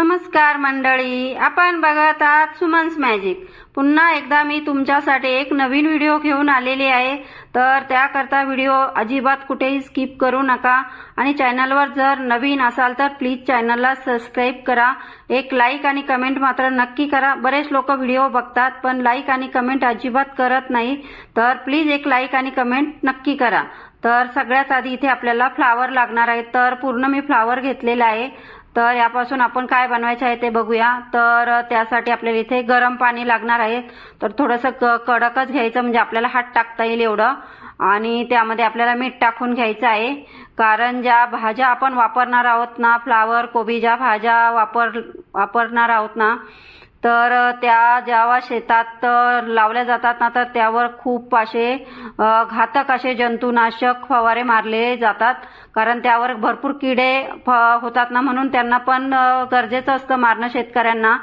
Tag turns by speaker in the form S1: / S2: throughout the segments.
S1: नमस्कार मंडळी आपण बघत आहात सुमन्स मॅजिक. पुन्हा एकदा मी तुमच्यासाठी एक नवीन व्हिडिओ घेऊन आलेली आहे. तर त्याकरता व्हिडिओ अजिबात कुठेही स्किप करू नका. आणि चॅनलवर जर नवीन असाल तर प्लीज चॅनलला सबस्क्राईब करा. एक लाईक आणि कमेंट मात्र नक्की करा. बरेच लोक व्हिडिओ बघतात पण लाईक आणि कमेंट अजिबात करत नाही. तर प्लीज एक लाईक आणि कमेंट नक्की करा. तर सगळ्यात आधी इथे आपल्याला फ्लावर लागणार आहे. तर पूर्ण मी फ्लावर घेतलेला आहे. तर यापासून आपण काय बनवायचं आहे ते बघूया. तर त्यासाठी आपल्याला इथे गरम पाणी लागणार आहे. तर थोडंसं क कडकच घ्यायचं म्हणजे आपल्याला हात टाकता येईल एवढं. आणि त्यामध्ये आपल्याला मीठ टाकून घ्यायचं आहे. कारण ज्या भाज्या आपण वापरणार आहोत ना फ्लावर कोबी ज्या भाज्या वापर वापरणार आहोत ना तर त्या ज्यावा शेतात लावल्या जातात ना तर त्यावर खूप असे घातक असे जंतुनाशक फवारे मारले जातात. कारण त्यावर भरपूर किडे फ होतात ना म्हणून त्यांना पण गरजेचं असतं मारणं शेतकऱ्यांना.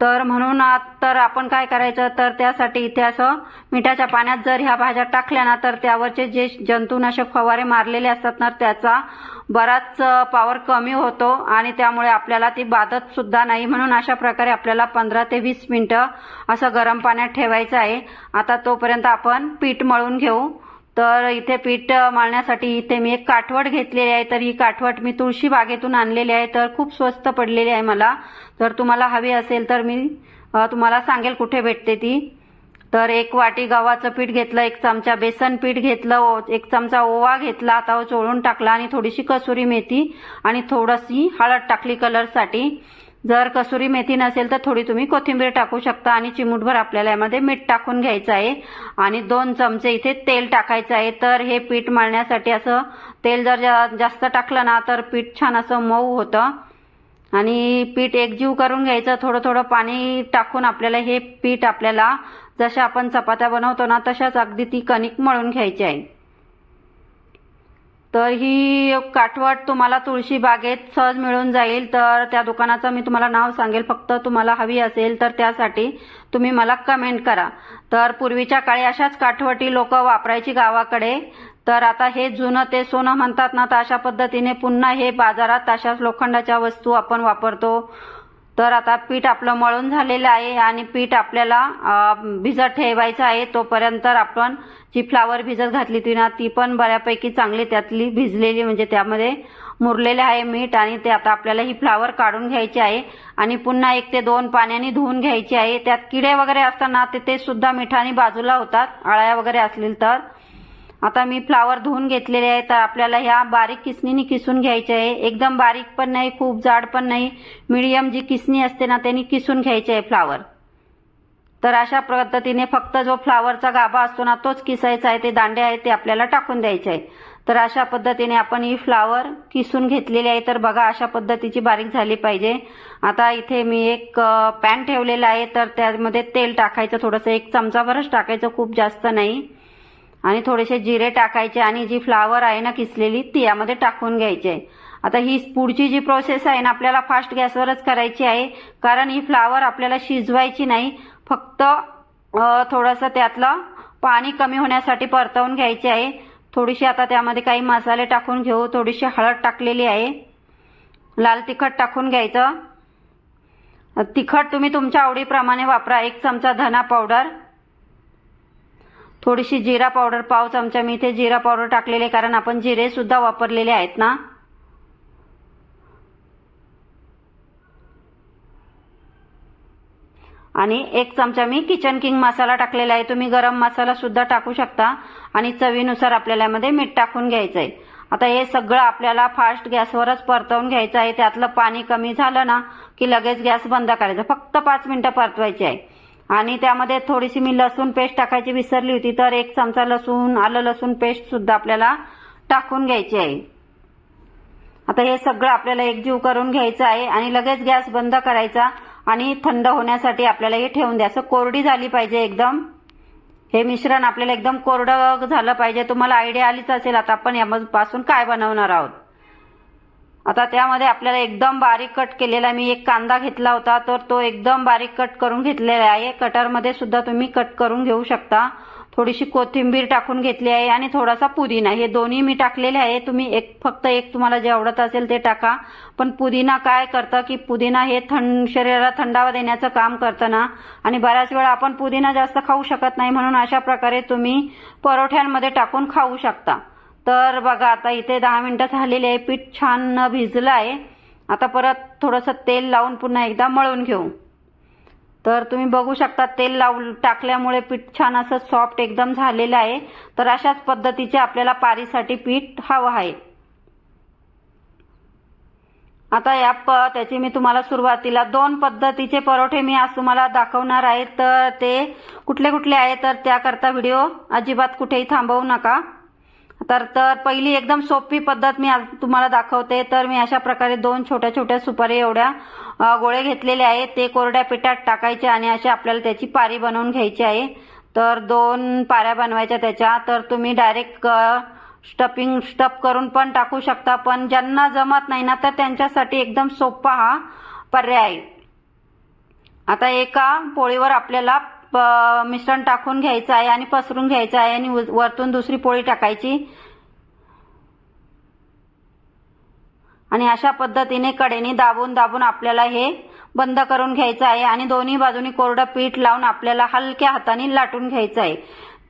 S1: तर म्हणून तर आपण काय करायचं? तर त्यासाठी इथे असं मिठाच्या पाण्यात जर ह्या भाज्या टाकल्या ना तर त्यावरचे जे जंतुनाशक फवारे मारलेले असतात ना त्याचा बराच पॉवर कमी होतो आणि त्यामुळे आपल्याला ती बाधत सुद्धा नाही. म्हणून अशा प्रकारे आपल्याला पंधरा ते वीस मिनटं असं गरम पाण्यात ठेवायचं आहे. आता तोपर्यंत आपण पीठ मळून घेऊ. तर इथे पीठ मळण्यासाठी इथे मी एक काठवट घेतलेली आहे. तर ही काठवट मी तुळशी बागेतून आणलेली आहे. तर खूप स्वस्त पडलेली आहे मला. तर तुम्हाला हवी असेल तर मी तुम्हाला सांगेल कुठे भेटते ती. तर एक वाटी गव्हाचं पीठ घेतलं एक चमचा बेसन पीठ घेतलं ओ- एक चमचा ओवा घेतला आता चोळून टाकला आणि थोडीशी कसुरी मेथी आणि थोडीशी हळद टाकली कलरसाठी जर कसुरी मेथी नसेल तर थोडी तुम्ही कोथिंबीर टाकू शकता आणि चिमूटभर आपल्याला यामध्ये मीठ टाकून घ्यायचं आहे. आणि दोन चमचे इथे तेल टाकायचं आहे. तर हे पीठ मळण्यासाठी असं तेल जर जा- जास्त टाकलं ना तर पीठ छान असं मऊ होतं. आणि पीठ एकजीव करून घ्यायचं. थोडं थोडं पाणी टाकून आपल्याला हे पीठ आपल्याला जशा आपण चपात्या बनवतो ना तशाच अगदी ती कणिक मळून घ्यायची आहे. तर ही काठवट तुम्हाला तुळशी बागेत सहज मिळून जाईल. तर त्या दुकानाचं मी तुम्हाला नाव सांगेल. फक्त तुम्हाला हवी असेल तर त्यासाठी तुम्ही मला कमेंट करा. तर पूर्वीच्या काळी अशाच काठवटी लोक वापरायची गावाकडे. तर आता हे जुनं ते सोनं म्हणतात ना तर अशा पद्धतीने पुन्हा हे बाजारात अशाच लोखंडाच्या वस्तू आपण वापरतो. तर आता पीठ आपलं मळून झालेलं आहे आणि पीठ आपल्याला भिजत ठेवायचं आहे. तोपर्यंत आपण जी फ्लावर भिजत घातली ती ना ती पण बऱ्यापैकी चांगली त्यातली भिजलेली म्हणजे त्यामध्ये मुरलेले आहे मीठ आणि ते आता आपल्याला ही फ्लावर काढून घ्यायची आहे. आणि पुन्हा एक ते दोन पाण्याने धुवून घ्यायची आहे. त्यात किडे वगैरे असताना ते ते सुद्धा मिठाने बाजूला होतात. अळ्या वगैरे असतील तर. आता मी फ्लावर धुवून घेतलेले आहे तर आपल्याला ह्या बारीक किसणीने किसून घ्यायचे आहे. एकदम बारीक पण नाही खूप जाड पण नाही. मिडियम जी किसणी असते ना त्यांनी किसून घ्यायचे आहे फ्लावर. तर अशा पद्धतीने फक्त जो फ्लावरचा गाभा असतो ना तोच किसायचा आहे ते दांडे आहे ते आपल्याला टाकून द्यायचे आहे तर अशा पद्धतीने आपण ही फ्लावर किसून घेतलेली आहे तर बघा अशा पद्धतीची बारीक झाली पाहिजे. आता इथे मी एक पॅन ठेवलेला आहे तर त्यामध्ये तेल टाकायचं थोडंसं एक चमचाभरच टाकायचं खूप जास्त नाही. आणि थोडेसे जिरे टाकायचे आणि जी फ्लावर आहे ना किसलेली ती यामध्ये टाकून घ्यायची. आहे आता ही पुढची जी प्रोसेस आहे ना आपल्याला फास्ट गॅसवरच करायची आहे. कारण ही फ्लावर आपल्याला शिजवायची नाही. फक्त थोडंसं त्यातलं पाणी कमी होण्यासाठी परतवून घ्यायचे आहे. थोडीशी आता त्यामध्ये काही मसाले टाकून घेऊ. थोडीशी हळद टाकलेली आहे. लाल तिखट टाकून घ्यायचं. तिखट तुम्ही तुमच्या आवडीप्रमाणे वापरा. एक चमचा धना पावडर थोडीशी जिरा पावडर पाव चमचा. मी इथे जिरा पावडर टाकलेले आहे, कारण आपण जिरेसुद्धा वापरलेले आहेत ना? आणि एक चमचा मी किचन किंग मसाला टाकलेला आहे. तुम्ही गरम मसाला सुद्धा टाकू शकता आणि चवीनुसार आपल्याला यामध्ये मीठ टाकून घ्यायचं आहे आता हे सगळं आपल्याला फास्ट गॅसवरच परतवून घ्यायचं आहे. त्यातलं पाणी कमी झालं ना की लगेच गॅस बंद करायचा. फक्त पाच मिनिटं परतवायची आहे. आणि त्यामध्ये थोडीशी मी लसूण पेस्ट टाकायची विसरली होती तर एक चमचा लसूण आलं लसूण पेस्ट सुद्धा आपल्याला टाकून घ्यायची आहे. आता हे सगळं आपल्याला एकजीव करून घ्यायचं आहे आणि लगेच गॅस बंद करायचा आणि थंड होण्यासाठी आपल्याला हे ठेवून द्यायचं कोरडी झाली पाहिजे एकदम. हे मिश्रण आपल्याला एकदम कोरडं झालं पाहिजे. तुम्हाला आयडिया आलीच असेल आता आपण यापासून काय बनवणार आहोत? आता त्यामध्ये आपल्याला एकदम बारीक कट केलेला मी एक कांदा घेतला होता तर तो एकदम बारीक कट करून घेतलेला आहे. कटरमध्ये सुद्धा तुम्ही कट करून घेऊ शकता. थोडीशी कोथिंबीर टाकून घेतली आहे आणि थोडासा पुदिना. हे दोन्ही मी टाकलेले आहे. तुम्ही एक फक्त एक तुम्हाला जे आवडत असेल ते टाका. पण पुदिना काय करतं की पुदिना हे थंड शरीराला थंडावा देण्याचं काम करतं ना आणि बऱ्याच वेळा आपण पुदिना जास्त खाऊ शकत नाही म्हणून अशा प्रकारे तुम्ही परोठ्यांमध्ये टाकून खाऊ शकता. तर बघा आता इथे दहा मिनटं झालेली आहे. पीठ छान भिजलं आहे आता परत थोडंसं तेल लावून पुन्हा एकदा मळून घेऊ. तर तुम्ही बघू शकता तेल लाव टाकल्यामुळे पीठ छान असं सॉफ्ट एकदम झालेलं आहे. तर अशाच पद्धतीचे आपल्याला पारीसाठी पीठ हवं आहे. आता या प त्याची मी तुम्हाला सुरुवातीला दोन पद्धतीचे परोठे मी आज तुम्हाला दाखवणार आहे. तर ते कुठले कुठले आहे तर त्याकरता व्हिडिओ अजिबात कुठेही थांबवू नका. तर तर पहिली एकदम सोपी पद्धत मी आज तुम्हाला दाखवते. तर मी अशा प्रकारे दोन छोट्या छोट्या सुपारी एवढ्या गोळे घेतलेले आहेत. ते कोरड्या पिठात टाकायचे आणि असे आपल्याला त्याची पारी बनवून घ्यायची आहे. तर दोन पाऱ्या बनवायच्या त्याच्या. तर तुम्ही डायरेक्ट स्टपिंग स्टप करून पण टाकू शकता. पण ज्यांना जमत नाही ना तर त्यांच्यासाठी एकदम सोपा हा पर्याय आहे. आता एका पोळीवर आपल्याला मिश्रण टाकून घ्यायचं आहे आणि पसरून घ्यायचं आहे आणि वरतून दुसरी पोळी टाकायची. आणि अशा पद्धतीने कडेने दाबून दाबून आपल्याला हे बंद करून घ्यायचं आहे आणि दोन्ही बाजूनी कोरडं पीठ लावून आपल्याला हलक्या हाताने लाटून घ्यायचं आहे.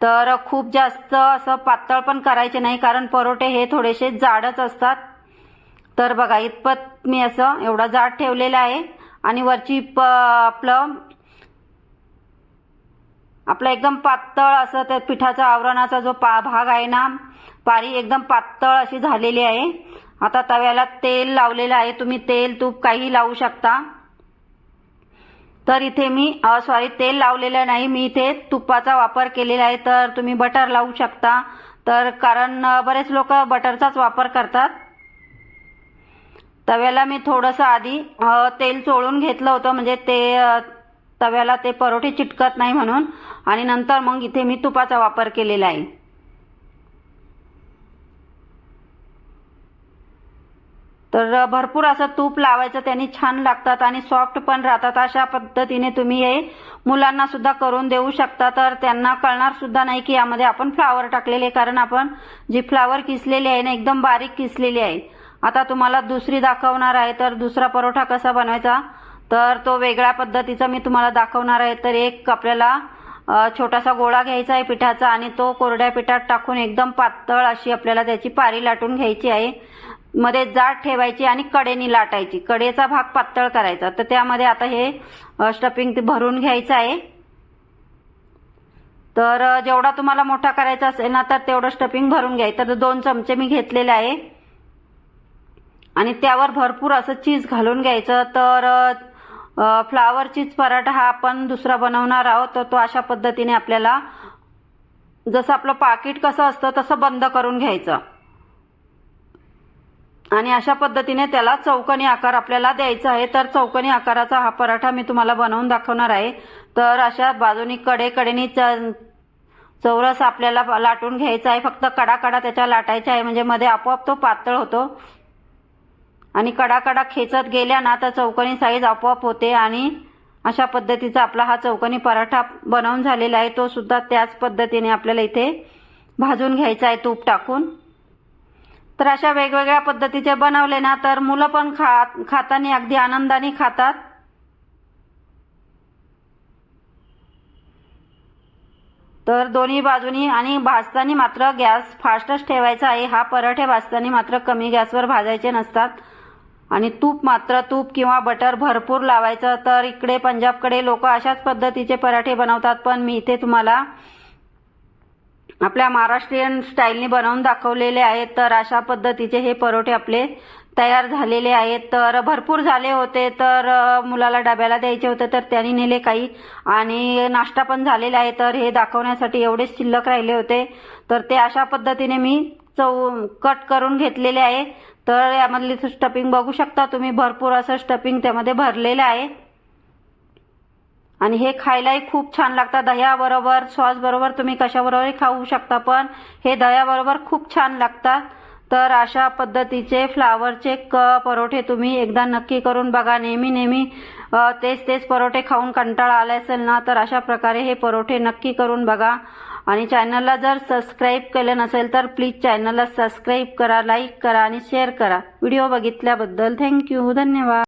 S1: तर खूप जास्त असं पातळ पण करायचे नाही कारण परोठे हे थोडेसे जाडच असतात. तर बघा इतपत मी असं एवढा जाड ठेवलेला आहे आणि वरची प आपलं आपलं एकदम पातळ असं त्या पिठाचा आवरणाचा जो पा भाग आहे ना पारी एकदम पातळ अशी झालेली आहे. आता तव्याला तेल लावलेलं आहे. तुम्ही तेल तूप काही लावू शकता. तर इथे मी सॉरी तेल लावलेलं नाही. मी इथे तुपाचा वापर केलेला आहे. तर तुम्ही बटर लावू शकता. तर कारण बरेच लोक बटरचाच वापर करतात. तव्याला मी थोडंसं आधी तेल चोळून घेतलं होतं. म्हणजे ते तव्याला ते परोठे चिटकत नाही म्हणून आणि नंतर मग इथे मी तुपाचा वापर केलेला आहे. तर भरपूर असं तूप लावायचं त्यांनी छान लागतात आणि सॉफ्ट पण राहतात. अशा पद्धतीने तुम्ही हे मुलांना सुद्धा करून देऊ शकता. तर त्यांना कळणार सुद्धा नाही की यामध्ये आपण फ्लावर टाकलेले कारण आपण जी फ्लावर किसलेली आहे ना एकदम बारीक किसलेली आहे. आता तुम्हाला दुसरी दाखवणार आहे तर दुसरा परोठा कसा बनवायचा? तर तो वेगळ्या पद्धतीचा मी तुम्हाला दाखवणार आहे. तर एक आपल्याला छोटासा गोळा घ्यायचा आहे पिठाचा आणि तो कोरड्या पिठात टाकून एकदम पातळ अशी आपल्याला त्याची पारी लाटून घ्यायची आहे. मध्ये जाड ठेवायची आणि कडेनी लाटायची. कडेचा भाग पातळ करायचा. तर त्यामध्ये आता हे स्टफिंग ते भरून घ्यायचं आहे. तर जेवढा तुम्हाला मोठा करायचा असेल ना तर तेवढं स्टफिंग भरून घ्यायचं. तर दोन चमचे मी घेतलेले आहे. आणि त्यावर भरपूर असं चीज घालून घ्यायचं. तर फ्लावर चीज पराठा हा आपण दुसरा बनवणार आहोत तर तो अशा पद्धतीने आपल्याला जसं आपलं पाकिट कसं असतं तसं बंद करून घ्यायचं. आणि अशा पद्धतीने त्याला चौकणी आकार आपल्याला द्यायचा आहे. तर चौकणी आकाराचा हा पराठा मी तुम्हाला बनवून दाखवणार आहे. तर अशा बाजूनी कडे कडेनी च- चौरस आपल्याला लाटून घ्यायचा आहे. फक्त कडा कडा त्याच्या लाटायचा आहे. म्हणजे मध्ये आपोआप तो पातळ होतो. आणि कडा कडा खेचत गेल्या ना तर चौकणी साईज आपोआप होते आणि अशा पद्धतीचा आपला हा चौकणी पराठा बनवून झालेला आहे. तो सुद्धा त्याच पद्धतीने आपल्याला इथे भाजून घ्यायचा आहे तूप टाकून. तर अशा वेगवेगळ्या पद्धतीचे बनवले ना तर मुलं पण खा खाताना अगदी आनंदाने खातात. तर दोन्ही बाजूनी आणि भाजताना मात्र गॅस फास्टच ठेवायचा आहे. हा पराठे भाजताना मात्र कमी गॅसवर भाजायचे नसतात. आणि तूप मात्र तूप किंवा बटर भरपूर लावायचं तर इकडे पंजाबकडे लोक अशाच पद्धतीचे पराठे बनवतात. पण मी इथे तुम्हाला आपल्या महाराष्ट्रीयन स्टाईलने बनवून दाखवलेले आहेत तर अशा पद्धतीचे हे परोठे आपले तयार झालेले आहेत. तर भरपूर झाले होते तर मुलाला डब्याला द्यायचे होते तर त्यांनी नेले काही. आणि नाश्ता पण झालेला आहे तर हे दाखवण्यासाठी एवढेच शिल्लक राहिले होते. तर ते अशा पद्धतीने मी चव कट करून घेतलेले आहे. तर यामधली स्टफिंग बघू शकता तुम्ही. भरपूर असं स्टफिंग त्यामध्ये भरलेलं आहे. आणि हे खायलाही खूप छान लागतं. दह्याबरोबर सॉसबरोबर तुम्ही कशाबरोबरही खाऊ शकता पण हे दह्याबरोबर खूप छान लागतात. तर अशा पद्धतीचे फ्लावरचे क परोठे तुम्ही एकदा नक्की करून बघा. नेहमी नेहमी तेच तेच परोठे खाऊन कंटाळा आला असेल ना तर अशा प्रकारे हे परोठे नक्की करून बघा. आणि चॅनलला जर सबस्क्राईब केलं नसेल तर प्लीज चॅनलला सबस्क्राईब करा लाईक करा आणि शेअर करा. व्हिडिओ बघितल्याबद्दल थँक्यू धन्यवाद.